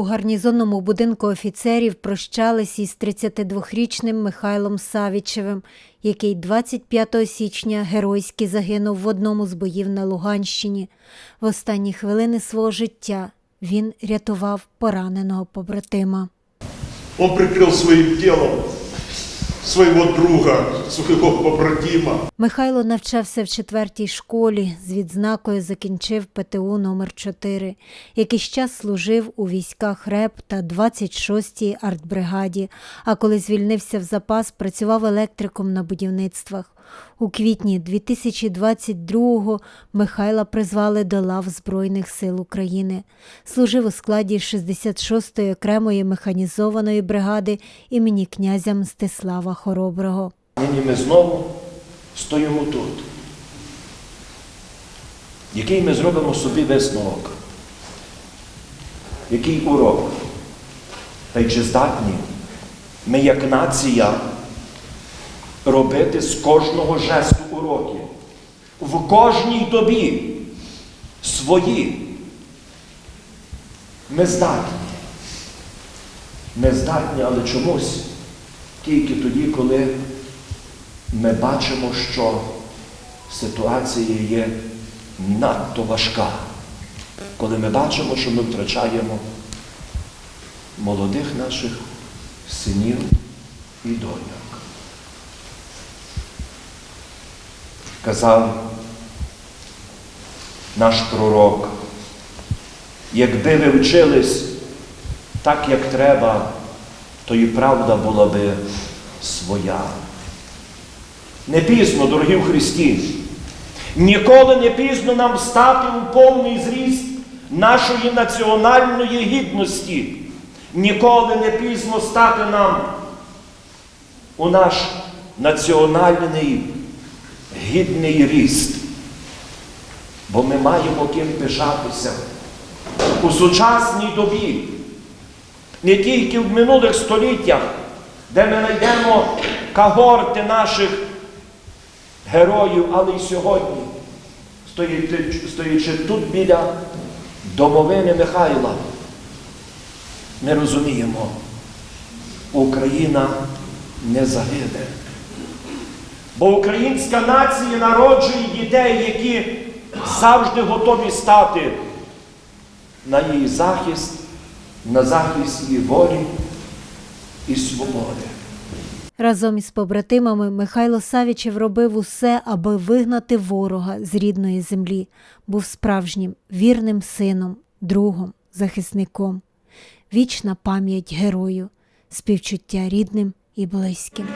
У гарнізонному будинку офіцерів прощались із 32-річним Михайлом Савічевим, який 25 січня геройськи загинув в одному з боїв на Луганщині. В останні хвилини свого життя він рятував пораненого побратима. Он прикрив своїм телом своего друга, свого побратима. Михайло навчався в четвертій школі, з відзнакою закінчив ПТУ номер 4 Якийсь час служив у військах РЕП та 26-й артбригаді, а коли звільнився в запас, працював електриком на будівництвах. У квітні 2022-го Михайла призвали до лав Збройних сил України. Служив у складі 66-ї окремої механізованої бригади імені князя Мстислава Хороброго. Нині ми знову стоїмо тут. Який ми зробимо собі висновок? Який урок? Та й чи здатні ми, як нація, робити з кожного жесту уроки, в кожній добі свої. Ми здатні. Ми здатні, але чомусь тільки тоді, коли ми бачимо, що ситуація є надто важка, коли ми бачимо, що ми втрачаємо молодих наших синів і доньок. Казав наш пророк, якби ви вчились так, як треба, то і правда була би своя. Не пізно, дорогі в Христі. Ніколи не пізно нам стати у повний зріст нашої національної гідності. Ніколи не пізно стати нам у наш національний гідний ріст. Бо ми маємо ким пишатися у сучасній добі, не тільки в минулих століттях, де ми знайдемо когорти наших героїв, але й сьогодні, стоячи, тут біля домовини Михайла, ми розуміємо, Україна не загине. Бо українська нація народжує дітей, які завжди готові стати на її захист, на захист її волі і свободи. Разом із побратимами Михайло Савічев робив усе, аби вигнати ворога з рідної землі, був справжнім вірним сином, другом, захисником. Вічна пам'ять герою, співчуття рідним і близьким.